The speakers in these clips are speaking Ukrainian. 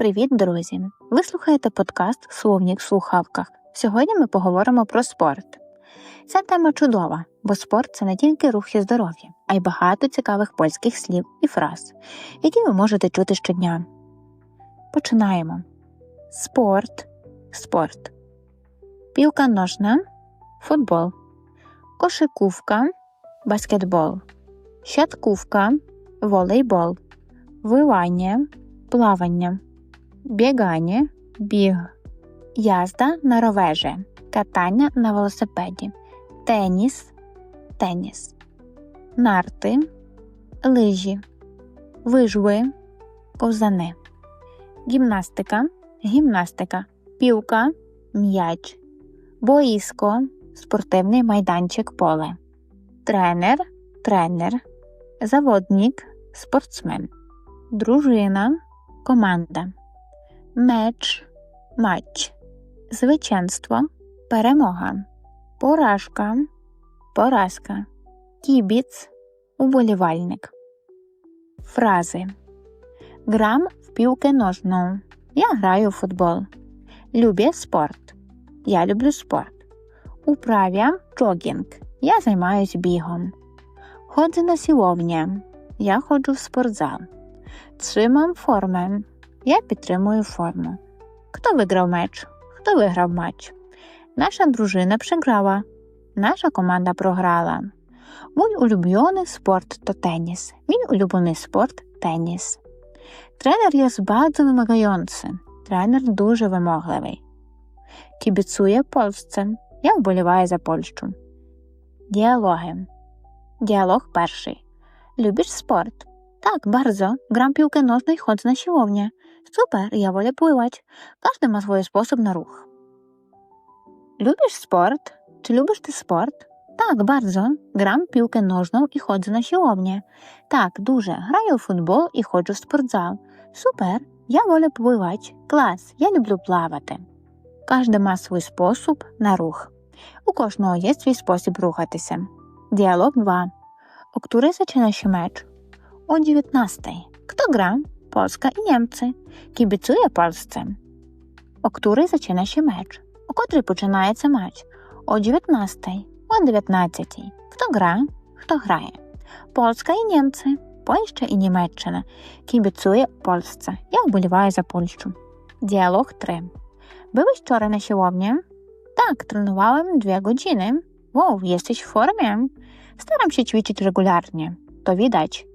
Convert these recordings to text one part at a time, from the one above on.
Привіт, друзі! Ви слухаєте подкаст Словнік в слухавках. Сьогодні ми поговоримо про спорт. Ця тема чудова, бо спорт це не тільки рух і здоров'я, а й багато цікавих польських слів і фраз, які ви можете чути щодня. Починаємо. Спорт, спорт, пілка ножна, футбол, кошиківка, баскетбол, щатківка, волейбол, вивання, плавання, бігання, біг, язда на ровежі, катання на велосипеді, теніс, теніс, нарти, лижі, вижви, ковзани, гімнастика, гімнастика, пілка, м'яч, боїско, спортивний майданчик поле, тренер, тренер, заводник, спортсмен, дружина, команда, меч, матч, звичайство, перемога, поражка, поразка, кібіц, уболівальник. Фрази Грам в пілки ножну. Я граю в футбол. Люблю спорт. Я люблю спорт. Управя джогінг. Я займаюсь бігом. Ходжу на сіловня. Я ходжу в спортзал. Trzymam формę. Я підтримую форму. Хто виграв меч? Хто виграв матч? Наша дружина приграла. Наша команда програла. Мій улюблений спорт то теніс. Мій улюблений спорт теніс. Тренер jest bardzo wymagający. Тренер дуже вимогливий. Кібіцує Польsce. Я вболіваю за Польщу. Діалоги. Діалог перший. Lubisz sport? Tak, bardzo. Gram piłkę nożną i chodzę na siłownię. Super, ja wolę pływać. Każdy ma swój sposób na ruch. Lubisz sport? Czy lubisz ty sport? Tak, bardzo. Gram piłkę nożną i chodzę na siłownię. Tak, duże. Graję w futbol i chodzę w sportzal. Super, ja wolę pływać. Klas, ja lubię pływać. Każdy ma swój sposób na ruch. У кожного є свій спосіб рухатися. Діалог 2. У się mecz? O 19. Kto gra? Polska i Niemcy. Kibicuję Polsce. O której zaczyna się mecz? O której починається матч? O 19. O 19. Kto gra? Kto graje? Polska i Niemcy. Польща і Німеччина. Kibicuję Polsce. Я вболіваю за Польщу. Діалог 3. Byłeś wczoraj na siłowni? Tak, trenowałem dwie godziny. Wow, jesteś w formie. Staram się ćwiczyć regularnie. To widać.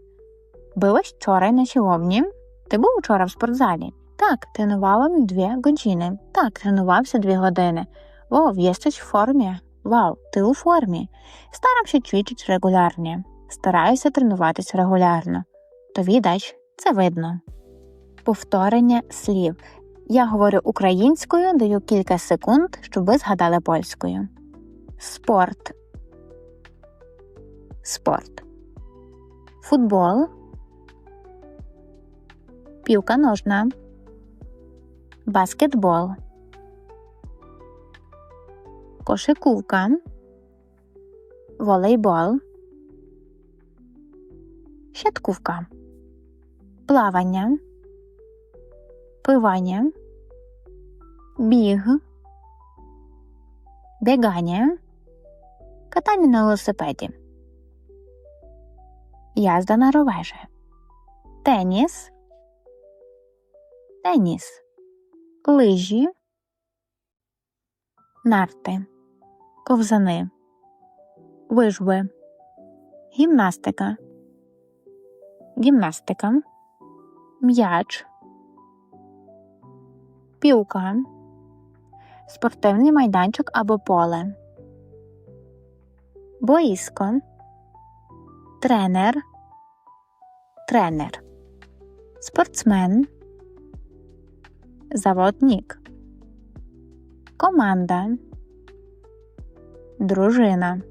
Byłeś wczoraj na siłowni? Ти був вчора в спортзалі? Так, тренувałem дві години. Так, тренувався дві години. Вов, єстесь в формі. Вау, ти у формі. Старамся ćwiczyć регулярно. Стараюся тренуватись регулярно. То відач, це видно. Повторення слів. Я говорю українською, даю кілька секунд, щоб ви згадали польською. Спорт. Спорт. Футбол. Piłka nożna. Basketball. Koszykówka. Волейбол. Siatkówka. Плавання. Пливання. Біг. Бігання. Катання на велосипеді. Язда на ровежі. Теніс. Теніс. Лижі. Нарти. Ковзани. Вижви. Гімнастика. Гімнастика. М'яч. Пілка. Спортивний майданчик або поле. Боїско. Тренер. Тренер. Спортсмен. Zawodnik. Команда. Дружина.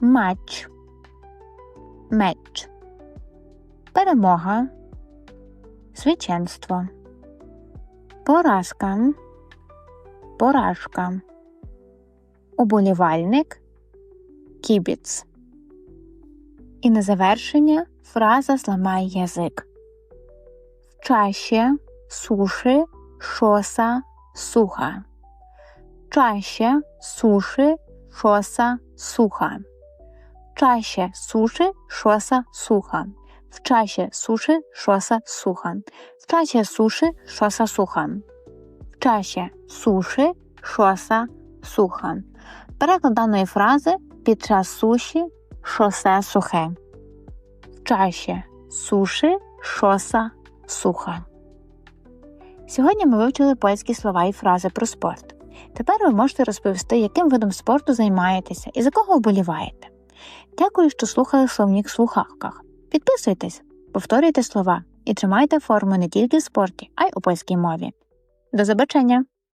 Матч. Меч. Перемога. Свіченство. Поразка. Поражка. Уболівальник. Кібіц. І на завершення фраза зламай язик. В чаші суши, шоса, суха. Чаще суши, шоса, суха. Чаще суши, шоса, суха. В чаще суши, шоса, суха. В чаще суши, шоса, суха. В чаще суши, шоса, суха. Переклад даної фрази під час суші шосе сухе. В чаще суші шоса суха. Сьогодні ми вивчили польські слова і фрази про спорт. Тепер ви можете розповісти, яким видом спорту займаєтеся і за кого вболіваєте. Дякую, що слухали словнік в слухавках. Підписуйтесь, повторюйте слова і тримайте форму не тільки в спорті, а й у польській мові. До побачення!